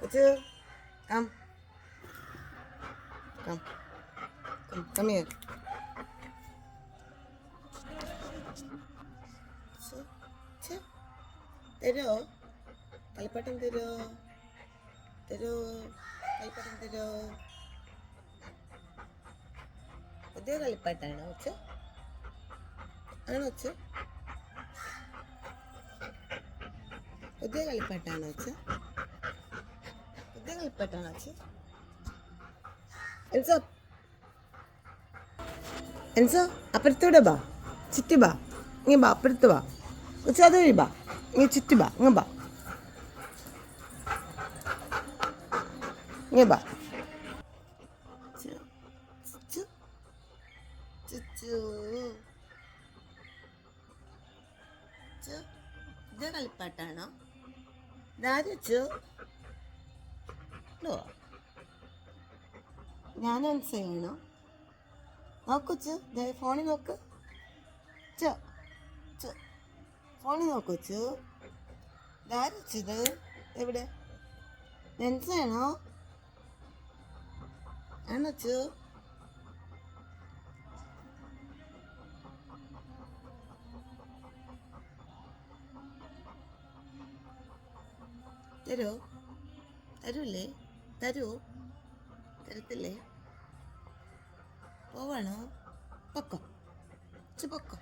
കൊച്ചു come come come come here തരോ കളിപ്പാട്ടം തരോ തരോ കളിപ്പാട്ടം തരോ പുതിയ കളിപ്പാട്ടാണോ ഒച്ച ആണോ ഒച്ച പുതിയ കളിപ്പാട്ടാണോ ഒച്ച പുതിയ കളിപ്പാട്ടാണോ ഒച്ച Elsa. എൻസോ അപ്പുറത്തൂടെ ബാ. ചുറ്റി ബാ. ഇങ്ങ ബാ അപ്പുറത്ത് ബാ. കൊച്ചു അത് വഴി ബാ. ഇങ്ങ ചുറ്റി ബാ. ഇങ്ങ ബാ. ഇങ്ങ ബാ. ഇത് കളിപ്പാട്ടാണോ? ഇതാര് ഇതോ? ഞാൻ ആൻസർ ചെയ്യണോ? നോക്കൂച്ച് ഫോണിൽ നോക്ക്. ച ഫോണിൽ നോക്കുച്ചു ധാരിച്ചത് എവിടെ? ലെൻസ് ആണോ ചോ തരോ? തരൂല്ലേ? തരൂ. തരത്തില്ലേ? പോവാണോ? പൊക്കോ. പൊക്കോ.